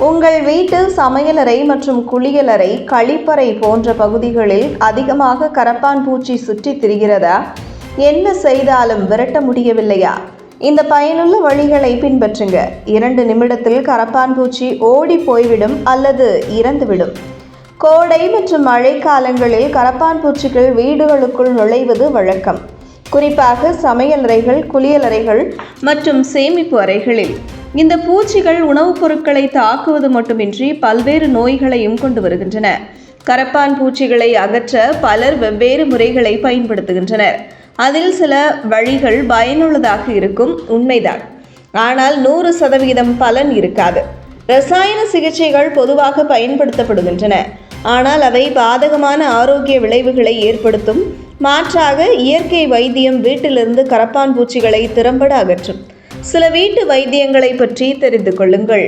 உங்கள் வீட்டு சமையலறை மற்றும் குளியலறை கழிப்பறை போன்ற பகுதிகளில் அதிகமாக கரப்பான் பூச்சி சுற்றித் திரிகிறதா? என்ன செய்தாலும் விரட்ட முடியவில்லையா? இந்த பயனுள்ள வழிகளை பின்பற்றுங்க. இரண்டு நிமிடத்தில் கரப்பான் பூச்சி ஓடி போய்விடும் அல்லது இறந்துவிடும். கோடை மற்றும் மழைக்காலங்களில் கரப்பான் பூச்சிகள் வீடுகளுக்குள் நுழைவது வழக்கம். குறிப்பாக சமையலறைகள் குளியலறைகள் மற்றும் சேமிப்பு அறைகளில். இந்த பூச்சிகள் உணவுப் பொருட்களை தாக்குவது மட்டுமின்றி பல்வேறு நோய்களையும் கொண்டு வருகின்றன. கரப்பான் பூச்சிகளை அகற்ற பலர் வெவ்வேறு முறைகளை பயன்படுத்துகின்றனர். அதில் சில வழிகள் பயனுள்ளதாக இருக்கும் உண்மைதான். ஆனால் நூறு சதவீதம் பலன் இருக்காது. ரசாயன சிகிச்சைகள் பொதுவாக பயன்படுத்தப்படுகின்றன. ஆனால் அவை பாதகமான ஆரோக்கிய விளைவுகளை ஏற்படுத்தும். மாற்றாக இயற்கை வைத்தியம் வீட்டிலிருந்து கரப்பான் பூச்சிகளை திறம்பட அகற்றும். சில வீட்டு வைத்தியங்களை பற்றி தெரிந்து கொள்ளுங்கள்.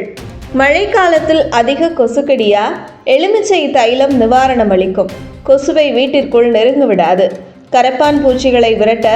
மழைக்காலத்தில் அதிக கொசுக்கடியா? எலுமிச்சை தைலம் நிவாரணம் அளிக்கும். கொசுவை வீட்டிற்குள் நெருங்க விடாது கரப்பான் பூச்சிகளை விரட்ட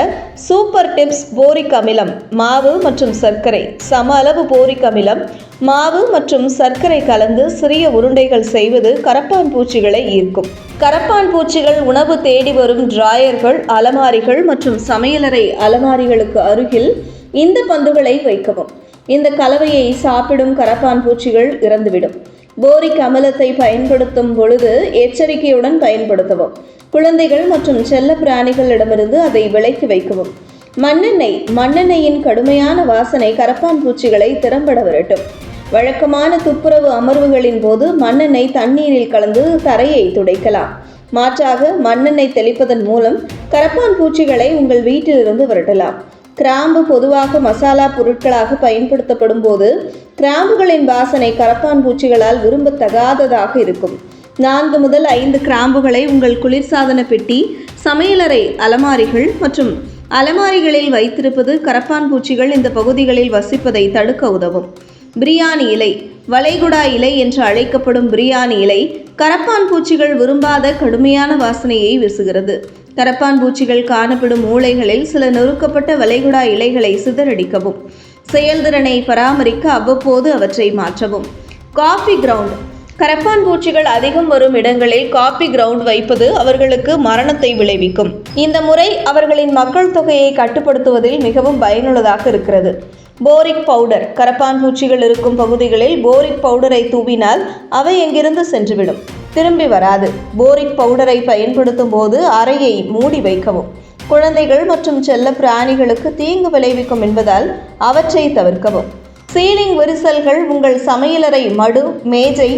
சூப்பர் டிப்ஸ் போரிக் அமிலம் மாவு மற்றும் சர்க்கரை. சம அளவு போரிக் அமிலம் மாவு மற்றும் சர்க்கரை கலந்து சிறிய உருண்டைகள் செய்வது கரப்பான் பூச்சிகளை ஈர்க்கும். கரப்பான் பூச்சிகள் உணவு தேடி வரும் டிராயர்கள் அலமாரிகள் மற்றும் சமையலறை அலமாரிகளுக்கு அருகில் இந்த பந்துகளை வைக்கவும். இந்த கலவையை சாப்பிடும் கரப்பான் பூச்சிகள் இறந்துவிடும். போரிக் அமிலத்தை பயன்படுத்தும் பொழுது எச்சரிக்கையுடன் பயன்படுத்தவும். குழந்தைகள் மற்றும் செல்ல பிராணிகளிடமிருந்து அதை விலக்கி வைக்கவும். மண்ணெண்ணெய் மண்ணெண்ணெயின் கடுமையான வாசனை கரப்பான் பூச்சிகளை திறம்பட விரட்டும். வழக்கமான துப்புரவு அமர்வுகளின் போது மண்ணெண்ணெய் தண்ணீரில் கலந்து தரையை துடைக்கலாம். மாற்றாக மண்ணெண்ணெய் தெளிப்பதன் மூலம் கரப்பான் பூச்சிகளை உங்கள் வீட்டிலிருந்து விரட்டலாம். கிராம்பு பொதுவாக மசாலா பொருட்களாக பயன்படுத்தப்படும் போது கிராம்புகளின் வாசனை கரப்பான் பூச்சிகளால் விரும்பத்தகாததாக இருக்கும். நான்கு முதல் ஐந்து கிராம்புகளை உங்கள் குளிர்சாதன பெட்டி சமையலறை அலமாரிகள் மற்றும் அலமாரிகளில் வைத்திருப்பது கரப்பான் பூச்சிகள் இந்த பகுதிகளில் வசிப்பதை தடுக்க உதவும். பிரியாணி இலை வளைகுடா இலை என்று அழைக்கப்படும் பிரியாணி இலை கரப்பான் பூச்சிகள் விரும்பாத கடுமையான வாசனையை வீசுகிறது. கரப்பான் பூச்சிகள் காணப்படும் மூளைகளில் சில நொறுக்கப்பட்ட வளைகுடா இலைகளை சிதறடிக்கவும் செயல்திறனை பராமரிக்க அவ்வப்போது அவற்றை மாற்றவும். Coffee ground. கரப்பான் பூச்சிகள் அதிகம் வரும் இடங்களில் காபி கிரவுண்ட் வைப்பது அவர்களுக்கு மரணத்தை விளைவிக்கும். இந்த முறை அவர்களின் மக்கள் தொகையை கட்டுப்படுத்துவதில் மிகவும் பயனுள்ளதாக இருக்கிறது. Boric powder. கரப்பான் பூச்சிகள் இருக்கும் பகுதிகளில் போரிக் பவுடரை தூவினால் அவை எங்கிருந்து சென்றுவிடும்? திரும்பி வராது. போரிக் பவுடரை பயன்படுத்தும் போது அறையை மூடி வைக்கவும். குழந்தைகள் மற்றும் செல்ல பிராணிகளுக்கு தீங்கு விளைவிக்கும் என்பதால் அவற்றை தவிர்க்கவும். சீலிங் விரிசல்கள் உங்கள் சமையலறை மடு மேஜை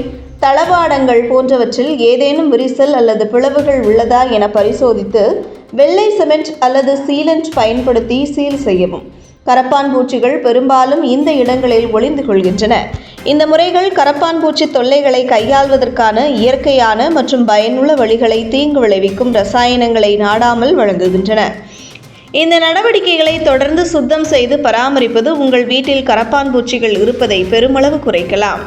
தளபாடங்கள் போன்றவற்றில் ஏதேனும் விரிசல் அல்லது பிளவுகள் உள்ளதா என பரிசோதித்து வெள்ளை சிமெண்ட் அல்லது சீலண்ட் பயன்படுத்தி சீல் செய்யவும். கரப்பான் பூச்சிகள் பெரும்பாலும் இந்த இடங்களில் ஒளிந்து கொள்கின்றன. இந்த முறைகள் கரப்பான் பூச்சி தொல்லைகளை கையாள்வதற்கான இயற்கையான மற்றும் பயனுள்ள வழிகளை தீங்கு விளைவிக்கும் ரசாயனங்களை நாடாமல் வழங்குகின்றன. இந்த நடவடிக்கைகளை தொடர்ந்து சுத்தம் செய்து பராமரிப்பது உங்கள் வீட்டில் கரப்பான் பூச்சிகள் இருப்பதை பெருமளவு குறைக்கலாம்.